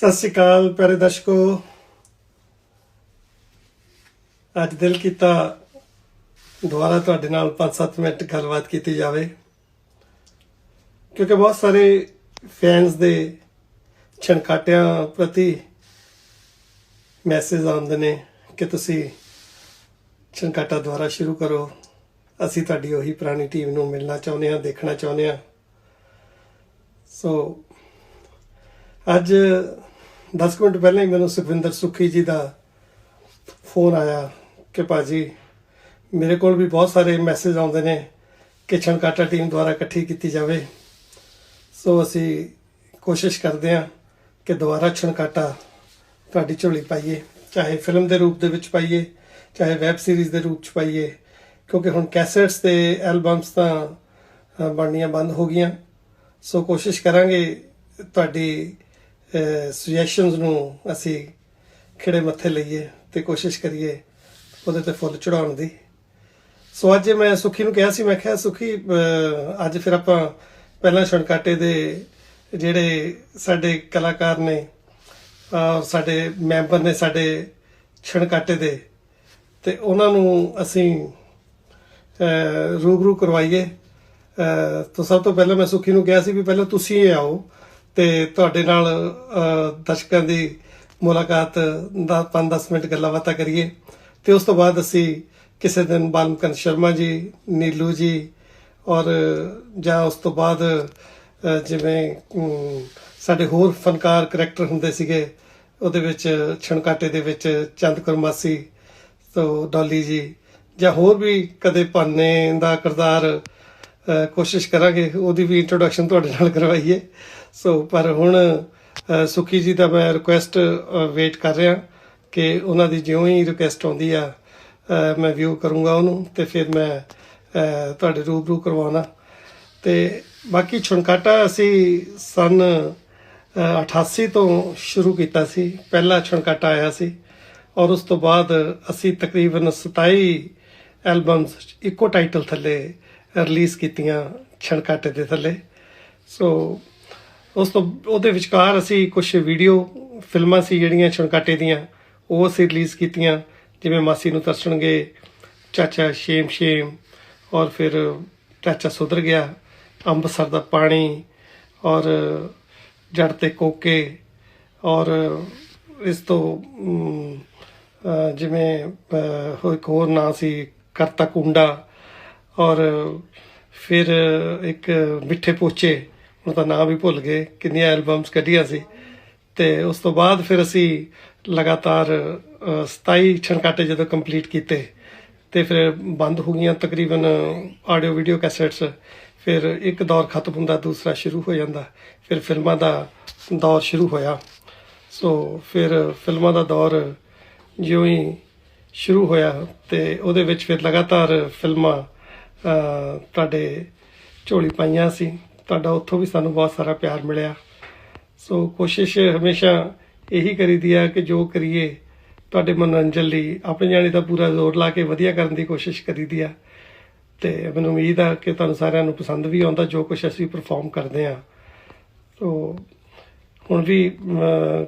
ਸਤਿ ਸ਼੍ਰੀ ਅਕਾਲ ਪਿਆਰੇ ਦਰਸ਼ਕੋ। ਅੱਜ ਦਿਲ ਕੀਤਾ ਦੁਬਾਰਾ ਤੁਹਾਡੇ ਨਾਲ 5-7 ਮਿੰਟ ਗੱਲਬਾਤ ਕੀਤੀ ਜਾਵੇ। ਕਿਉਂਕਿ ਬਹੁਤ ਸਾਰੇ ਫੈਨਸ ਦੇ ਛਣਕਾਟਿਆਂ ਪ੍ਰਤੀ ਮੈਸੇਜ ਆਉਂਦੇ ਨੇ ਕਿ ਤੁਸੀਂ ਛਣਕਾਟਾ ਦੁਬਾਰਾ ਸ਼ੁਰੂ ਕਰੋ। ਅਸੀਂ ਤੁਹਾਡੀ ਉਹੀ ਪੁਰਾਣੀ ਟੀਮ ਨੂੰ ਮਿਲਣਾ ਚਾਹੁੰਦੇ ਹਾਂ, ਦੇਖਣਾ ਚਾਹੁੰਦੇ ਹਾਂ। ਸੋ ਅੱਜ 10 ਮਿੰਟ ਪਹਿਲਾਂ ਹੀ ਮੈਨੂੰ ਸੁਖਵਿੰਦਰ ਸੁਖੀ ਜੀ ਦਾ ਫੋਨ ਆਇਆ ਕਿ ਭਾਜੀ ਮੇਰੇ ਕੋਲ ਵੀ ਬਹੁਤ ਸਾਰੇ ਮੈਸੇਜ ਆਉਂਦੇ ਨੇ ਕਿ ਛਣਕਾਟਾ ਟੀਮ ਦੁਆਰਾ ਇਕੱਠੀ ਕੀਤੀ ਜਾਵੇ। ਸੋ ਅਸੀਂ ਕੋਸ਼ਿਸ਼ ਕਰਦੇ ਹਾਂ ਕਿ ਦੁਬਾਰਾ ਛਣਕਾਟਾ ਤੁਹਾਡੀ ਝੋਲੀ ਪਾਈਏ, ਚਾਹੇ ਫਿਲਮ ਦੇ ਰੂਪ ਦੇ ਵਿੱਚ ਪਾਈਏ, ਚਾਹੇ ਵੈਬ ਸੀਰੀਜ਼ ਦੇ ਰੂਪ ਚ ਪਾਈਏ, ਕਿਉਂਕਿ ਹੁਣ ਕੈਸੇਟਸ ਤੇ ਐਲਬਮਸ ਤਾਂ ਬਣਨੀਆਂ ਬੰਦ ਹੋ ਗਈਆਂ। ਸੋ ਕੋਸ਼ਿਸ਼ ਕਰਾਂਗੇ ਤੁਹਾਡੀ ਸੁਜੈਸ਼ਨਸ ਨੂੰ ਅਸੀਂ ਖਿੜੇ ਮੱਥੇ ਲਈਏ ਤੇ ਕੋਸ਼ਿਸ਼ ਕਰੀਏ ਉਹਦੇ ਤੇ ਫੁੱਲ ਚੜਾਉਣ ਦੀ। ਸੋ ਅੱਜ ਮੈਂ ਸੁਖੀ ਨੂੰ ਕਿਹਾ ਸੀ, ਮੈਂ ਕਿਹਾ, ਸੁਖੀ ਅੱਜ ਫਿਰ ਆਪਾਂ ਪਹਿਲਾਂ ਛਣਕਾਟੇ ਦੇ ਜਿਹੜੇ ਸਾਡੇ ਕਲਾਕਾਰ ਨੇ ਔਰ ਸਾਡੇ ਮੈਂਬਰ ਨੇ ਸਾਡੇ ਛਣਕਾਟੇ ਦੇ ਤੇ ਉਹਨਾਂ ਨੂੰ ਅਸੀਂ ਰੂਬਰੂ ਕਰਵਾਈਏ। ਤਾਂ ਸਭ ਤੋਂ ਪਹਿਲਾਂ ਮੈਂ ਸੁਖੀ ਨੂੰ ਕਿਹਾ ਸੀ ਵੀ ਪਹਿਲਾਂ ਤੁਸੀਂ ਆਓ ਤੇ ਤੁਹਾਡੇ ਨਾਲ ਦਰਸ਼ਕਾਂ ਦੀ ਮੁਲਾਕਾਤ ਦਾ 5-10 ਮਿੰਟ ਗੱਲਾਂ ਬਾਤਾਂ ਕਰੀਏ। ਤੇ ਉਸ ਤੋਂ ਬਾਅਦ ਅਸੀਂ ਕਿਸੇ ਦਿਨ ਬਾਲਮਕਨ ਸ਼ਰਮਾ ਜੀ, ਨੀਲੂ ਜੀ ਔਰ, ਜਾਂ ਉਸ ਤੋਂ ਬਾਅਦ ਜਿਵੇਂ ਸਾਡੇ ਹੋਰ ਫਨਕਾਰ ਕਰੈਕਟਰ ਹੁੰਦੇ ਸੀਗੇ, ਉਹਦੇ ਵਿੱਚ ਛਣਕਾਟੇ ਦੇ ਵਿੱਚ ਚੰਦ ਕੁਰਮਾਸੀ ਤੋ ਡਾਲੀ ਜੀ, ਜਾਂ ਹੋਰ ਵੀ ਕਦੇ ਭਾਨੇ ਦਾ ਕਿਰਦਾਰ ਕੋਸ਼ਿਸ਼ ਕਰਾਂਗੇ ਉਹਦੀ ਵੀ ਇੰਟਰੋਡਕਸ਼ਨ ਤੁਹਾਡੇ ਨਾਲ ਕਰਵਾਈਏ। ਸੋ ਪਰ ਹੁਣ ਸੁਖੀ ਜੀ ਦਾ ਮੈਂ ਰਿਕੁਐਸਟ ਵੇਟ ਕਰ ਰਿਹਾ ਕਿ ਉਹਨਾਂ ਦੀ ਜਿਉਂ ਹੀ ਰਿਕੁਐਸਟ ਆਉਂਦੀ ਆ ਮੈਂ ਵਿਊ ਕਰੂੰਗਾ ਉਹਨੂੰ ਤੇ ਫਿਰ ਮੈਂ ਤੁਹਾਡੇ ਰੂਬਰੂ ਕਰਵਾਉਣਾ। ਤੇ ਬਾਕੀ ਛਣਕਾਟਾ ਅਸੀਂ ਸਨ ਅਹ, 88 ਤੋਂ ਸ਼ੁਰੂ ਕੀਤਾ ਸੀ ਪਹਿਲਾ ਛਣਕਾਟਾ ਆਇਆ ਸੀ। ਔਰ ਉਸ ਤੋਂ ਬਾਅਦ ਅਸੀਂ ਤਕਰੀਬਨ 27 ਐਲਬਮਸ ਇੱਕੋ ਟਾਈਟਲ ਥੱਲੇ ਰਿਲੀਜ਼ ਕੀਤੀਆਂ ਛਣਕਾਟੇ ਦੇ ਥੱਲੇ। ਸੋ ਉਸ ਤੋਂ, ਉਹਦੇ ਵਿਚਕਾਰ ਅਸੀਂ ਕੁਝ ਵੀਡੀਓ ਫਿਲਮਾਂ ਸੀ ਜਿਹੜੀਆਂ ਛਣਕਾਟੇ ਦੀਆਂ, ਉਹ ਅਸੀਂ ਰਿਲੀਜ਼ ਕੀਤੀਆਂ। ਜਿਵੇਂ ਮਾਸੀ ਨੂੰ ਤਰਸਣਗੇ, ਚਾਚਾ ਸ਼ੇਮ ਸ਼ੇਮ, ਔਰ ਫਿਰ ਚਾਚਾ ਸੁਧਰ ਗਿਆ ਅੰਮ੍ਰਿਤਸਰ ਦਾ ਪਾਣੀ, ਔਰ ਜੜ ਤੇ ਕੋਕੇ, ਔਰ ਇਸ ਤੋਂ ਜਿਵੇਂ ਇੱਕ ਹੋਰ ਨਾਂ ਸੀ, ਕਰਤਾ ਕੁੰਡਾ ਔਰ ਫਿਰ ਇੱਕ ਮਿੱਠੇ ਪੋਚੇ ਹੁਣ ਤਾਂ ਨਾਮ ਵੀ ਭੁੱਲ ਗਏ ਕਿੰਨੀਆਂ ਐਲਬਮਸ ਕੱਢੀਆਂ ਸੀ। ਤੇ ਉਸ ਤੋਂ ਬਾਅਦ ਫਿਰ ਅਸੀਂ ਲਗਾਤਾਰ ਅਹ, 27 ਛਣਕਾਟੇ ਜਦੋਂ ਕੰਪਲੀਟ ਕੀਤੇ ਤੇ ਫਿਰ ਬੰਦ ਹੋ ਗਈਆਂ ਤਕਰੀਬਨ ਆਡੀਓ ਵੀਡੀਓ ਕੈਸੇਟਸ ਫਿਰ ਇੱਕ ਦੌਰ ਖਤਮ ਹੁੰਦਾ ਦੂਸਰਾ ਸ਼ੁਰੂ ਹੋ ਜਾਂਦਾ ਫਿਰ ਫਿਲਮਾਂ ਦਾ ਦੌਰ ਸ਼ੁਰੂ ਹੋਇਆ। ਸੋ ਫਿਰ ਫਿਲਮਾਂ ਦਾ ਦੌਰ ਜਿਉਂ ਹੀ ਸ਼ੁਰੂ ਹੋਇਆ ਤੇ ਉਹਦੇ ਵਿੱਚ ਫਿਰ ਲਗਾਤਾਰ ਫਿਲਮਾਂ ਤੁਹਾਡੇ ਝੋਲੀ ਪਾਈਆਂ ਸੀ। ਤੁਹਾਡਾ ਉੱਥੋਂ ਵੀ ਸਾਨੂੰ ਬਹੁਤ ਸਾਰਾ ਪਿਆਰ ਮਿਲਿਆ। ਸੋ ਕੋਸ਼ਿਸ਼ ਹਮੇਸ਼ਾ ਇਹੀ ਕਰੀਦੀ ਆ ਕਿ ਜੋ ਕਰੀਏ, ਤੁਹਾਡੇ ਮਨੋਰੰਜਨ ਲਈ ਆਪਣੇ ਜਾਣੇ ਦਾ ਪੂਰਾ ਜ਼ੋਰ ਲਾ ਕੇ ਵਧੀਆ ਕਰਨ ਦੀ ਕੋਸ਼ਿਸ਼ ਕਰੀਦੀ ਆ। ਤੇ ਮੈਨੂੰ ਉਮੀਦ ਆ ਕਿ ਤੁਹਾਨੂੰ ਸਾਰਿਆਂ ਨੂੰ ਪਸੰਦ ਵੀ ਆਉਂਦਾ ਜੋ ਕੁਝ ਅਸੀਂ ਪਰਫਾਰਮ ਕਰਦੇ ਆ। ਸੋ ਹੁਣ ਵੀ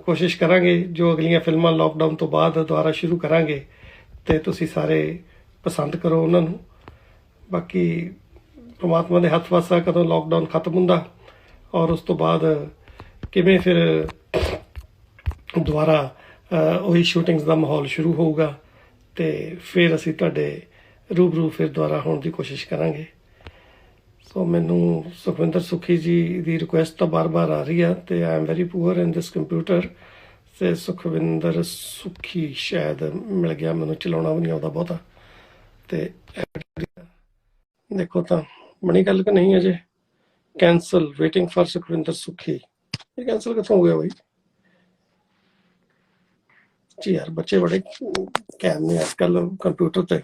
ਕੋਸ਼ਿਸ਼ ਕਰਾਂਗੇ ਜੋ ਅਗਲੀਆਂ ਫਿਲਮਾਂ ਲਾਕਡਾਊਨ ਤੋਂ ਬਾਅਦ ਦੁਬਾਰਾ ਸ਼ੁਰੂ ਕਰਾਂਗੇ, ਤੇ ਤੁਸੀਂ ਸਾਰੇ ਪਸੰਦ ਕਰੋ ਉਹਨਾਂ ਨੂੰ। ਬਾਕੀ ਪ੍ਰਮਾਤਮਾ ਦੇ ਹੱਥ ਵਾਸਾ ਕਦੋਂ ਲਾਕਡਾਊਨ ਖਤਮ ਹੁੰਦਾ ਔਰ ਉਸ ਤੋਂ ਬਾਅਦ, ਕਿਵੇਂ ਫਿਰ ਦੁਬਾਰਾ ਉਹੀ ਸ਼ੂਟਿੰਗਸ ਦਾ ਮਾਹੌਲ ਸ਼ੁਰੂ ਹੋਊਗਾ ਤੇ ਫਿਰ ਅਸੀਂ ਤੁਹਾਡੇ ਰੂਬਰੂ ਫਿਰ ਦੁਬਾਰਾ ਹੋਣ ਦੀ ਕੋਸ਼ਿਸ਼ ਕਰਾਂਗੇ। ਸੋ ਮੈਨੂੰ ਸੁਖਵਿੰਦਰ ਸੁਖੀ ਜੀ ਦੀ ਰਿਕੁਐਸਟ ਤਾਂ ਬਾਰ-ਬਾਰ ਆ ਰਹੀ ਆ ਤੇ I am very poor in this computer ਤੇ ਸੁਖਵਿੰਦਰ ਸੁਖੀ ਸ਼ਾਇਦ ਮਿਲ ਗਿਆ, ਮੈਨੂੰ ਚਲਾਉਣਾ ਵੀ ਨਹੀਂ ਆਉਂਦਾ ਬਹੁਤਾ ਤੇ ਦੇਖੋ ਤਾਂ ਬਣੀ ਗੱਲ ਕਿ ਨਹੀਂ ਅਜੇ? Cancel waiting for Sukhwinder Sukhi. ਇਹ ਕੈਨਸਲ ਕਿਥੋਂ ਹੋ ਗਿਆ ਬਈ? ਜੀ ਯਾਰ, ਬੱਚੇ ਬੜੇ ਕੈਮ ਨੇ ਅੱਜ ਕੱਲ ਕੰਪਿਊਟਰ ਤੇ।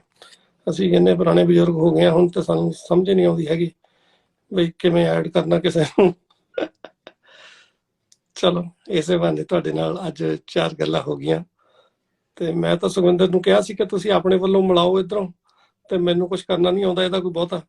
ਅਸੀਂ ਇੰਨੇ ਪੁਰਾਣੇ ਬਜ਼ੁਰਗ ਹੋ ਗਏ ਹਾਂ, ਹੁਣ ਤੇ ਸਾਨੂੰ ਸਮਝ ਨਹੀਂ ਆਉਂਦੀ ਹੈਗੀ ਬਈ ਕਿਵੇਂ ਐਡ ਕਰਨਾ ਕਿਸੇ ਨੂੰ। ਚਲੋ, ਇਸੇ ਬੰਦੇ ਤੁਹਾਡੇ ਨਾਲ ਅੱਜ ਚਾਰ ਗੱਲਾਂ ਹੋ ਗਈਆਂ। ਤੇ ਮੈਂ ਤਾਂ ਸੁਖਵਿੰਦਰ ਨੂੰ ਕਿਹਾ ਸੀ ਕਿ ਤੁਸੀਂ ਆਪਣੇ ਵੱਲੋਂ ਮਿਲਾਓ ਇਧਰੋਂ। ਤੇ ਮੈਨੂੰ ਕੁਝ ਕਰਨਾ ਨਹੀਂ ਆਉਂਦਾ ਇਹਦਾ ਕੋਈ ਬਹੁਤਾ